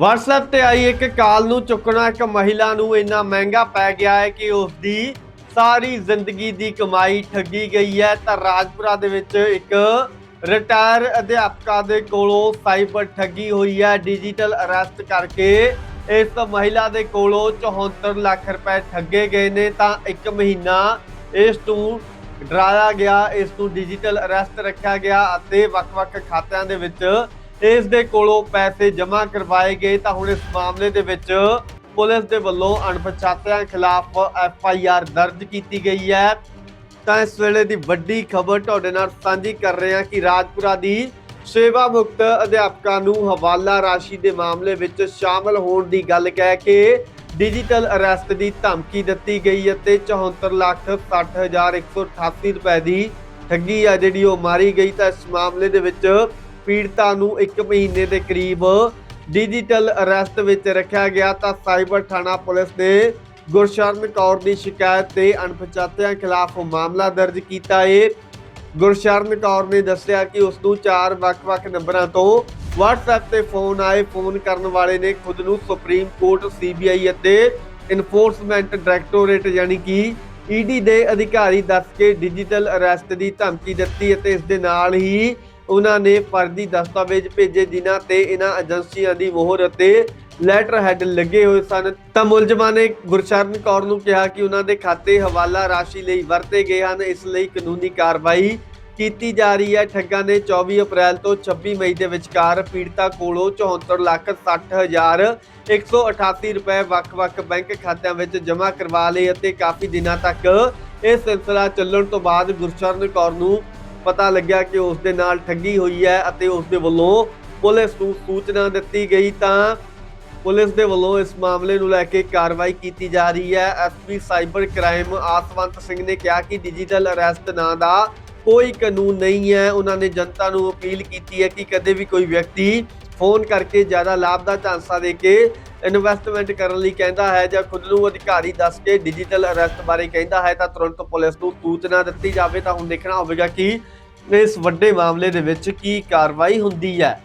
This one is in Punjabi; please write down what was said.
WhatsApp ਤੇ ਆਈ ਇੱਕ ਕਾਲ ਨੂੰ ਚੁੱਕਣਾ, ਇੱਕ ਮਹਿਲਾ ਨੂੰ ਇੰਨਾ ਮਹਿੰਗਾ ਪੈ ਗਿਆ ਹੈ ਕਿ ਉਸ ਦੀ ਸਾਰੀ ਜ਼ਿੰਦਗੀ ਦੀ ਕਮਾਈ ਠੱਗੀ ਗਈ ਹੈ। ਤਾਂ ਰਾਜਪੁਰਾ ਦੇ ਵਿੱਚ ਇੱਕ ਰਿਟਾਇਰ ਅਧਿਆਪਕਾ ਦੇ ਕੋਲੋਂ ਸਾਈਬਰ ਠੱਗੀ ਹੋਈ ਹੈ। ਡਿਜੀਟਲ ਅਰੈਸਟ ਕਰਕੇ ਇਸ ਮਹਿਲਾ ਦੇ ਕੋਲੋਂ 74 ਲੱਖ ਰੁਪਏ ਠੱਗੇ ਗਏ ਨੇ। ਤਾਂ ਇੱਕ ਮਹੀਨਾ ਇਸ ਨੂੰ ਡਰਾਇਆ ਗਿਆ, ਇਸ ਨੂੰ ਡਿਜੀਟਲ ਅਰੈਸਟ ਰੱਖਿਆ ਗਿਆ ਅਤੇ ਵੱਖ-ਵੱਖ ਖਾਤਿਆਂ ਦੇ ਵਿੱਚ ਇਸ ਦੇ ਕੋਲੋਂ ਪੈਸੇ ਜਮ੍ਹਾਂ ਕਰਵਾਏ ਗਏ ਤਾਂ ਹੁਣ ਇਸ ਮਾਮਲੇ ਦੇ ਵਿੱਚ ਪੁਲਿਸ ਦੇ ਵੱਲੋਂ ਅਣਪਛਾਤਿਆਂ ਖਿਲਾਫ ਐਫ ਆਈ ਆਰ ਦਰਜ ਕੀਤੀ ਗਈ ਹੈ। ਤਾਂ ਇਸ ਵੇਲੇ ਦੀ ਵੱਡੀ ਖਬਰ ਤੁਹਾਡੇ ਨਾਲ ਸਾਂਝੀ ਕਰ ਰਹੇ ਹਾਂ ਕਿ ਰਾਜਪੁਰਾ ਦੀ ਸੇਵਾ ਮੁਕਤ ਅਧਿਆਪਕਾਂ ਨੂੰ ਹਵਾਲਾ ਰਾਸ਼ੀ ਦੇ ਮਾਮਲੇ ਵਿੱਚ ਸ਼ਾਮਲ ਹੋਣ ਦੀ ਗੱਲ ਕਹਿ ਕੇ ਡਿਜੀਟਲ ਅਰੈਸਟ ਦੀ ਧਮਕੀ ਦਿੱਤੀ ਗਈ ਅਤੇ 74 ਲੱਖ 60188 ਰੁਪਏ ਦੀ ਠੱਗੀ ਆ ਜਿਹੜੀ ਉਹ ਮਾਰੀ ਗਈ। ਤਾਂ ਇਸ ਮਾਮਲੇ ਦੇ ਵਿੱਚ ਪੀੜਤਾ ਨੂੰ 1 ਮਹੀਨੇ ਦੇ ਕਰੀਬ ਡਿਜੀਟਲ ਅਰੈਸਟ ਵਿੱਚ ਰੱਖਿਆ ਗਿਆ ਤਾਂ ਸਾਈਬਰ ਥਾਣਾ ਪੁਲਿਸ ਨੇ ਗੁਰਸ਼ਰਨ ਕੌਰ ਦੀ ਸ਼ਿਕਾਇਤ ਤੇ ਅਣਪਛਾਤਿਆਂ ਖਿਲਾਫ ਮਾਮਲਾ ਦਰਜ ਕੀਤਾ ਏ। ਗੁਰਸ਼ਰਨ ਕੌਰ ਨੇ ਦੱਸਿਆ ਕਿ ਉਸ ਨੂੰ ਚਾਰ ਵੱਖ-ਵੱਖ ਨੰਬਰਾਂ ਤੋਂ WhatsApp ਤੇ ਫੋਨ ਆਏ ਫੋਨ ਕਰਨ ਵਾਲੇ ਨੇ ਖੁਦ ਨੂੰ ਸੁਪਰੀਮ ਕੋਰਟ CBI ਅਤੇ ਇਨਫੋਰਸਮੈਂਟ ਡਾਇਰੈਕਟੋਰੇਟ ਯਾਨੀ ਕਿ ED ਦੇ ਅਧਿਕਾਰੀ ਦੱਸ ਕੇ ਡਿਜੀਟਲ ਅਰੈਸਟ ਦੀ ਧਮਕੀ ਦਿੱਤੀ ਅਤੇ ਇਸ ਦੇ ਨਾਲ ਹੀ ਉਹਨਾਂ ਨੇ ਫਰਜ਼ੀ ਦਸਤਾਵੇਜ਼ ਭੇਜੇ। ਜਿਨ੍ਹਾਂ ਤੇ ਇਹਨਾਂ ਏਜੰਸੀਆਂ ਦੀ ਮੋਹਰ ਅਤੇ ਲੈਟਰ ਹੈਡ ਲੱਗੇ ਹੋਏ ਸਨ। ਤਾਂ ਮੁਲਜ਼ਮਾਂ ਨੇ ਗੁਰਸ਼ਰਨ ਕੌਰ ਨੂੰ ਕਿਹਾ ਕਿ ਉਹਨਾਂ ਦੇ ਖਾਤੇ ਹਵਾਲਾ ਰਾਸ਼ੀ ਲਈ ਵਰਤੇ ਗਏ ਹਨ। ਇਸ ਲਈ ਕਾਨੂੰਨੀ ਕਾਰਵਾਈ ਕੀਤੀ ਜਾ ਰਹੀ ਹੈ। ਠੱਗਾਂ ਨੇ 24 ਅਪ੍ਰੈਲ ਤੋਂ 26 ਮਈ ਦੇ ਵਿਚਕਾਰ ਪੀੜਤਾ ਕੋਲੋਂ 74 ਲੱਖ 60 ਹਜ਼ਾਰ 188 ਰੁਪਏ ਵੱਖ-ਵੱਖ ਬੈਂਕ ਖਾਤਿਆਂ ਵਿੱਚ ਜਮ੍ਹਾਂ ਕਰਵਾ ਲਏ ਅਤੇ ਕਾਫੀ ਦਿਨਾਂ ਤੱਕ ਇਹ ਸਿਲਸਿਲਾ ਚੱਲਣ ਤੋਂ ਬਾਅਦ ਗੁਰਚਰਨ ਕੌਰ ਨੂੰ ਪਤਾ ਲੱਗਿਆ ਕਿ ਉਸ ਦੇ ਨਾਲ ਠੱਗੀ ਹੋਈ ਹੈ ਅਤੇ ਉਸ ਦੇ ਵੱਲੋਂ ਪੁਲਿਸ ਨੂੰ ਸੂਚਨਾ ਦਿੱਤੀ ਗਈ ਤਾਂ ਪੁਲਿਸ ਦੇ ਵੱਲੋਂ ਇਸ ਮਾਮਲੇ ਨੂੰ ਲੈ ਕੇ ਕਾਰਵਾਈ ਕੀਤੀ ਜਾ ਰਹੀ ਹੈ। SP cyber crime Aswant Singh ਨੇ ਕਿਹਾ ਕਿ ਡਿਜੀਟਲ ਅਰੈਸਟ ਨਾਂ ਦਾ ਕੋਈ ਕਾਨੂੰਨ ਨਹੀਂ ਹੈ। ਉਹਨਾਂ ਨੇ ਜਨਤਾ ਨੂੰ ਅਪੀਲ ਕੀਤੀ ਹੈ ਕਿ ਕਦੇ ਵੀ ਕੋਈ ਵਿਅਕਤੀ ਫੋਨ ਕਰਕੇ ਜ਼ਿਆਦਾ ਲਾਭ ਦਾ ਝਾਂਸਾ ਦੇ ਕੇ ਇਨਵੈਸਟਮੈਂਟ ਕਰਨ ਲਈ ਕਹਿੰਦਾ ਹੈ ਜਾਂ ਖੁਦ ਨੂੰ ਅਧਿਕਾਰੀ ਦੱਸ ਕੇ ਡਿਜੀਟਲ ਅਰੈਸਟ ਬਾਰੇ ਕਹਿੰਦਾ ਹੈ ਤਾਂ ਤੁਰੰਤ ਪੁਲਿਸ ਨੂੰ ਸੂਚਨਾ ਦਿੱਤੀ ਜਾਵੇ ਤਾਂ ਹੁਣ ਦੇਖਣਾ ਹੋਵੇਗਾ ਕਿ ਇਸ ਵੱਡੇ ਮਾਮਲੇ ਦੇ ਵਿੱਚ ਕੀ ਕਾਰਵਾਈ ਹੁੰਦੀ ਹੈ?